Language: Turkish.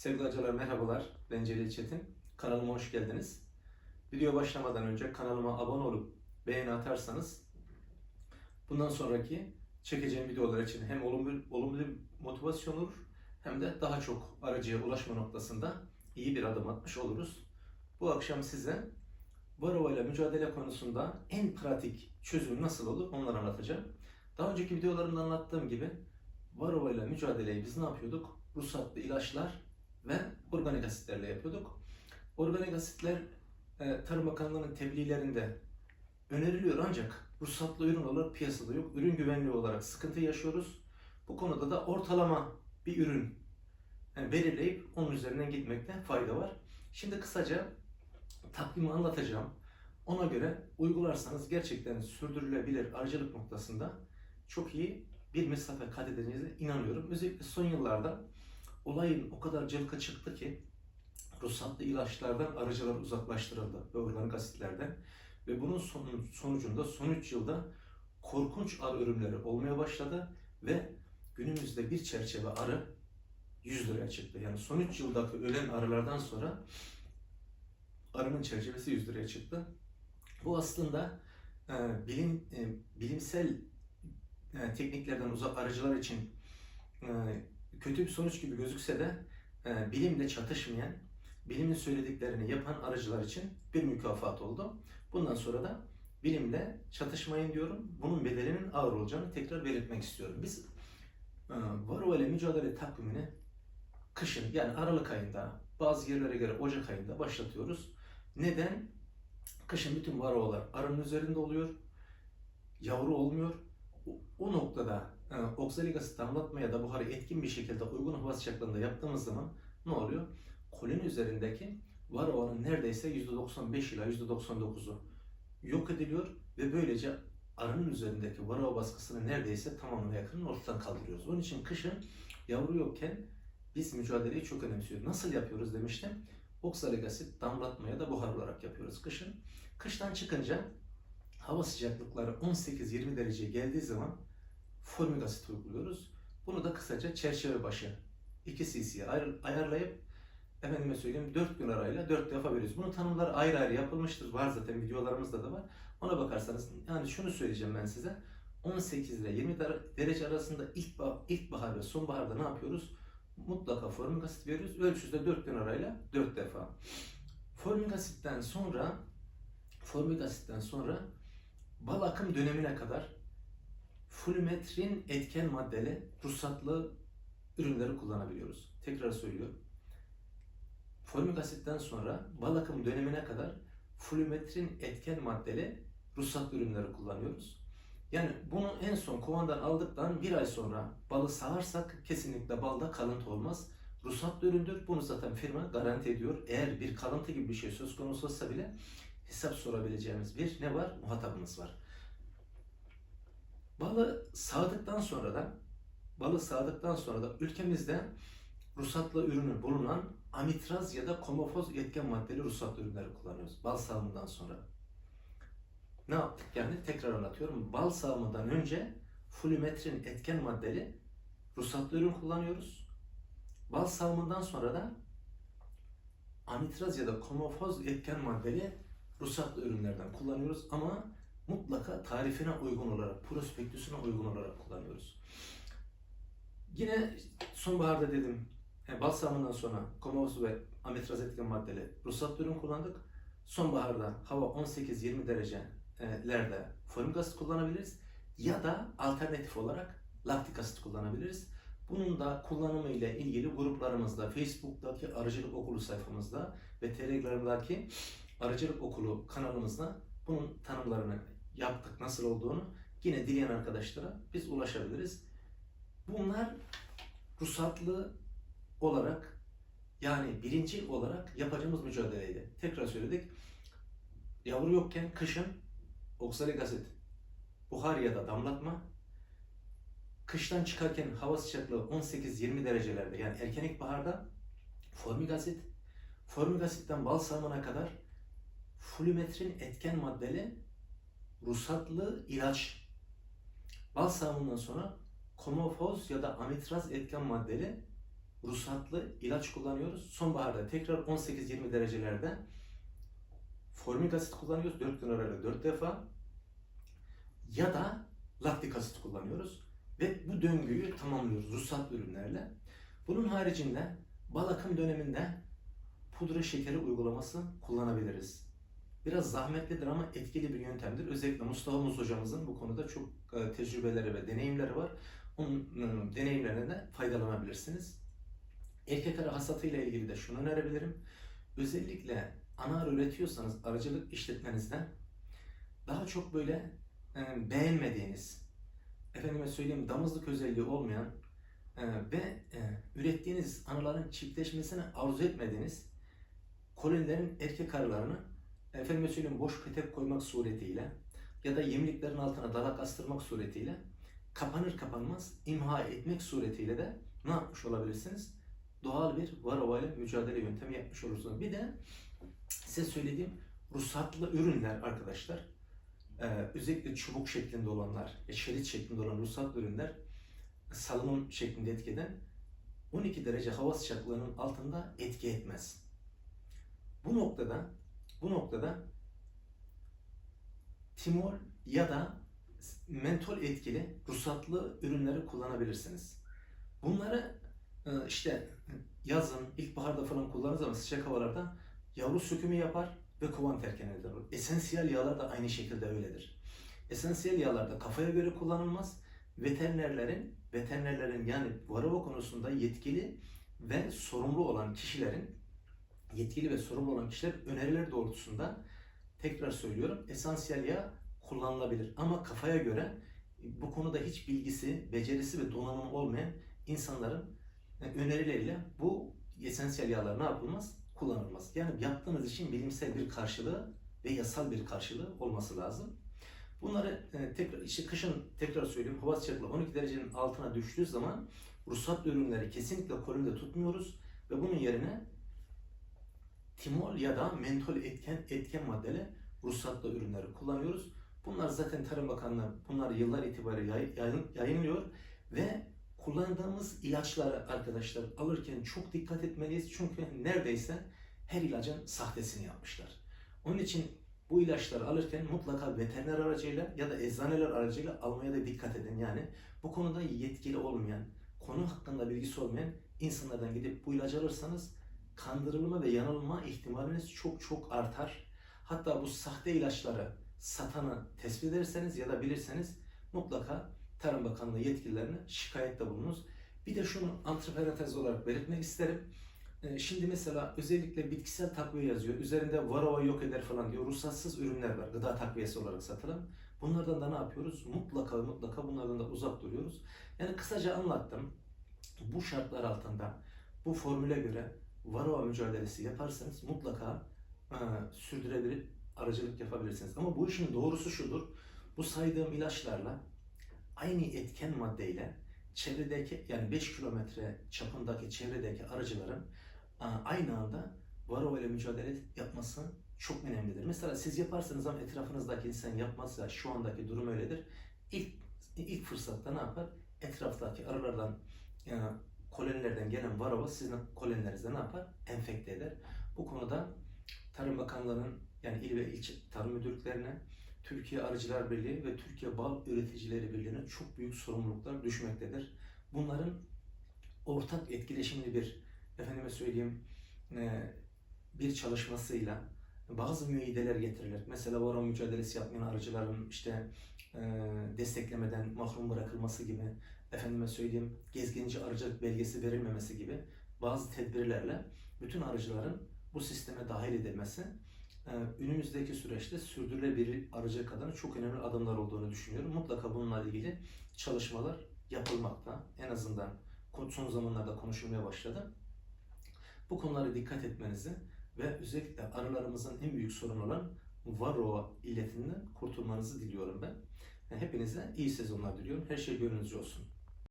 Sevgili hocalar merhabalar. Ben Celil Çetin. Kanalıma hoş geldiniz. Video başlamadan önce kanalıma abone olup beğeni atarsanız bundan sonraki çekeceğim videolar için hem olumlu, olumlu motivasyon olur hem de daha çok aracıya ulaşma noktasında iyi bir adım atmış oluruz. Bu akşam size ile mücadele konusunda en pratik çözüm nasıl olur onları anlatacağım. Daha önceki videolarımda anlattığım gibi ile mücadeleyi biz ne yapıyorduk? Ruhsatlı ilaçlar ve organik asitlerle yapıyorduk. Organik asitler e, Tarım Bakanlığı'nın tebliğlerinde öneriliyor ancak ruhsatlı ürün olarak piyasada yok. Ürün güvenliği olarak sıkıntı yaşıyoruz. Bu konuda da ortalama bir ürün yani belirleyip onun üzerinden gitmekte fayda var. Şimdi kısaca takvimi anlatacağım. Ona göre uygularsanız gerçekten sürdürülebilir arıcılık noktasında çok iyi bir mesafe kat edeceğinize inanıyorum. Özellikle son yıllarda olayın o kadar cılkı çıktı ki ruhsatlı ilaçlardan arıcılar uzaklaştırıldı ve organik asitlerden ve bunun sonu- sonucunda son 3 yılda korkunç arı ölümleri olmaya başladı ve günümüzde bir çerçeve arı 100 liraya çıktı. Yani son 3 yıldaki ölen arılardan sonra arının çerçevesi 100 liraya çıktı. Bu aslında e, bilim e, bilimsel e, tekniklerden uzak arıcılar için e, kötü bir sonuç gibi gözükse de e, bilimle çatışmayan, bilimin söylediklerini yapan arıcılar için bir mükafat oldu. Bundan sonra da bilimle çatışmayın diyorum. Bunun bedelinin ağır olacağını tekrar belirtmek istiyorum. Biz e, Varroa ile mücadele takvimini kışın yani Aralık ayında bazı yerlere göre Ocak ayında başlatıyoruz. Neden? Kışın bütün varroalar arının üzerinde oluyor. Yavru olmuyor. O, o noktada oksalik asit damlatmaya da buharı etkin bir şekilde uygun hava sıcaklığında yaptığımız zaman ne oluyor? Koloni üzerindeki varroanın neredeyse %95 ila %99'u yok ediliyor ve böylece arının üzerindeki varroa baskısını neredeyse tamamına yakın ortadan kaldırıyoruz. Onun için kışın yavru yokken biz mücadeleyi çok önemsiyoruz. Nasıl yapıyoruz demiştim. Oksalik asit damlatmaya da buhar olarak yapıyoruz kışın. Kıştan çıkınca hava sıcaklıkları 18-20 dereceye geldiği zaman formik asit uyguluyoruz. Bunu da kısaca çerçeve başı 2 cc'ye ayar- ayarlayıp efendime söyleyeyim 4 gün arayla 4 defa veriyoruz. Bunun tanımları ayrı ayrı yapılmıştır. Var zaten videolarımızda da var. Ona bakarsanız yani şunu söyleyeceğim ben size. 18 ile 20 dere- derece arasında ilk ilkbahar ve sonbaharda ne yapıyoruz? Mutlaka formik asit veriyoruz. Ölçüsü de 4 gün arayla 4 defa. Formik asitten sonra formik asitten sonra bal akım dönemine kadar flumetrin etken maddeli ruhsatlı ürünleri kullanabiliyoruz. Tekrar söylüyorum. Formik asitten sonra bal akım dönemine kadar flumetrin etken maddeli ruhsatlı ürünleri kullanıyoruz. Yani bunu en son kovandan aldıktan bir ay sonra balı sağarsak kesinlikle balda kalıntı olmaz. Ruhsatlı üründür. Bunu zaten firma garanti ediyor. Eğer bir kalıntı gibi bir şey söz konusu olsa bile hesap sorabileceğimiz bir ne var? Muhatabımız var. Balı sağdıktan sonra da balı sağdıktan sonra da ülkemizde ruhsatlı ürünü bulunan amitraz ya da komofoz etken maddeli ruhsatlı ürünleri kullanıyoruz. Bal sağımından sonra. Ne yaptık yani? Tekrar anlatıyorum. Bal sağımından önce flumetrin etken maddeli ruhsatlı ürün kullanıyoruz. Bal sağımından sonra da amitraz ya da komofoz etken maddeli ruhsatlı ürünlerden kullanıyoruz ama mutlaka tarifine uygun olarak, prospektüsüne uygun olarak kullanıyoruz. Yine sonbaharda dedim, yani bal sağımından sonra komofoz ve amitraz etken maddeli ruhsatlı ürün kullandık. Sonbaharda hava 18-20 derecelerde formik asit kullanabiliriz ya da alternatif olarak laktik asit kullanabiliriz. Bunun da kullanımı ile ilgili gruplarımızda, Facebook'taki Arıcılık Okulu sayfamızda ve Telegram'daki Arıcılık Okulu kanalımızda bunun tanımlarını yaptık, nasıl olduğunu yine dileyen arkadaşlara biz ulaşabiliriz. Bunlar ruhsatlı olarak yani birinci olarak yapacağımız mücadeleydi. Tekrar söyledik. Yavru yokken kışın oksalik asit, buhar ya da damlatma, kıştan çıkarken hava sıcaklığı 18-20 derecelerde yani erken ilkbaharda formik asit, formik asitten bal sağımına kadar flumetrin etken maddeli ruhsatlı ilaç. Bal sağımından sonra komofoz ya da amitraz etken maddeli ruhsatlı ilaç kullanıyoruz. Sonbaharda tekrar 18-20 derecelerde formik asit kullanıyoruz 4 gün arayla 4 defa ya da laktik asit kullanıyoruz ve bu döngüyü tamamlıyoruz ruhsatlı ürünlerle. Bunun haricinde bal akım döneminde pudra şekeri uygulaması kullanabiliriz. Biraz zahmetlidir ama etkili bir yöntemdir. Özellikle Mustafa Muz hocamızın bu konuda çok e, tecrübeleri ve deneyimleri var. Onun e, deneyimlerinden de faydalanabilirsiniz. Erkek arı hasatıyla ilgili de şunu önerebilirim. Özellikle ana arı üretiyorsanız arıcılık işletmenizden daha çok böyle e, beğenmediğiniz, efendime söyleyeyim damızlık özelliği olmayan e, ve e, ürettiğiniz anıların çiftleşmesini arzu etmediğiniz kolonilerin erkek arılarını efendime söyleyeyim boş petek koymak suretiyle ya da yemliklerin altına dalak astırmak suretiyle kapanır kapanmaz imha etmek suretiyle de ne yapmış olabilirsiniz? Doğal bir varroa ile mücadele yöntemi yapmış olursunuz. Bir de size söylediğim ruhsatlı ürünler arkadaşlar ee, özellikle çubuk şeklinde olanlar, şerit şeklinde olan ruhsatlı ürünler salınım şeklinde etki eden 12 derece hava sıcaklığının altında etki etmez. Bu noktada bu noktada timol ya da mentol etkili ruhsatlı ürünleri kullanabilirsiniz. Bunları e, işte yazın, ilkbaharda falan kullanırız ama sıcak havalarda yavru sökümü yapar ve kovan terken eder. Esansiyel yağlar da aynı şekilde öyledir. Esansiyel yağlar da kafaya göre kullanılmaz. Veterinerlerin, veterinerlerin yani varroa konusunda yetkili ve sorumlu olan kişilerin yetkili ve sorumlu olan kişiler öneriler doğrultusunda tekrar söylüyorum esansiyel yağ kullanılabilir. Ama kafaya göre bu konuda hiç bilgisi, becerisi ve donanımı olmayan insanların önerileriyle bu esansiyel yağlar ne yapılmaz? Kullanılmaz. Yani yaptığınız işin bilimsel bir karşılığı ve yasal bir karşılığı olması lazım. Bunları e, tekrar işte kışın tekrar söyleyeyim hava sıcaklığı 12 derecenin altına düştüğü zaman ruhsatlı ürünleri kesinlikle kolonide tutmuyoruz ve bunun yerine timol ya da mentol etken etken maddeli ruhsatlı ürünleri kullanıyoruz. Bunlar zaten Tarım Bakanlığı bunlar yıllar itibariyle yay- yayın- yayınlıyor ve kullandığımız ilaçları arkadaşlar alırken çok dikkat etmeliyiz çünkü neredeyse her ilacın sahtesini yapmışlar. Onun için bu ilaçları alırken mutlaka veteriner aracıyla ya da eczaneler aracıyla almaya da dikkat edin. Yani bu konuda yetkili olmayan, konu hakkında bilgisi olmayan insanlardan gidip bu ilacı alırsanız kandırılma ve yanılma ihtimaliniz çok çok artar. Hatta bu sahte ilaçları satanı tespit ederseniz ya da bilirseniz mutlaka Tarım Bakanlığı yetkililerine şikayette bulunuz. Bir de şunu antiparantez olarak belirtmek isterim. Ee, Şimdi mesela özellikle bitkisel takviye yazıyor. Üzerinde varroa yok eder falan diyor. Ruhsatsız ürünler var. Gıda takviyesi olarak satılan. Bunlardan da ne yapıyoruz? Mutlaka mutlaka bunlardan da uzak duruyoruz. Yani kısaca anlattım. Bu şartlar altında bu formüle göre varroa mücadelesi yaparsanız mutlaka e, sürdürebilir aracılık yapabilirsiniz. Ama bu işin doğrusu şudur. Bu saydığım ilaçlarla aynı etken maddeyle çevredeki yani 5 kilometre çapındaki çevredeki arıcıların a, aynı anda varroa ile mücadele yapması çok önemlidir. Mesela siz yaparsınız ama etrafınızdaki insan yapmazsa şu andaki durum öyledir. İlk ilk fırsatta ne yapar? Etraftaki arılardan e, kolonilerden gelen varroa sizin kolonilerinizde ne yapar? Enfekte eder. Bu konuda Tarım Bakanlığı'nın yani il ve ilçe tarım müdürlüklerine Türkiye Arıcılar Birliği ve Türkiye Bal Üreticileri Birliği'ne çok büyük sorumluluklar düşmektedir. Bunların ortak etkileşimli bir, efendime söyleyeyim, e, bir çalışmasıyla bazı müeyyideler getirilir. Mesela varroa mücadelesi yapmayan arıcıların işte e, desteklemeden mahrum bırakılması gibi, efendime söyleyeyim, gezginci arıcılık belgesi verilmemesi gibi bazı tedbirlerle bütün arıcıların bu sisteme dahil edilmesi e, önümüzdeki süreçte sürdürülebilir arıcılık adına çok önemli adımlar olduğunu düşünüyorum. Mutlaka bununla ilgili çalışmalar yapılmakta. En azından son zamanlarda konuşulmaya başladı. Bu konulara dikkat etmenizi ve özellikle arılarımızın en büyük sorunu olan varroa illetinden kurtulmanızı diliyorum ben. Hepinize iyi sezonlar diliyorum. Her şey gönlünüzce olsun.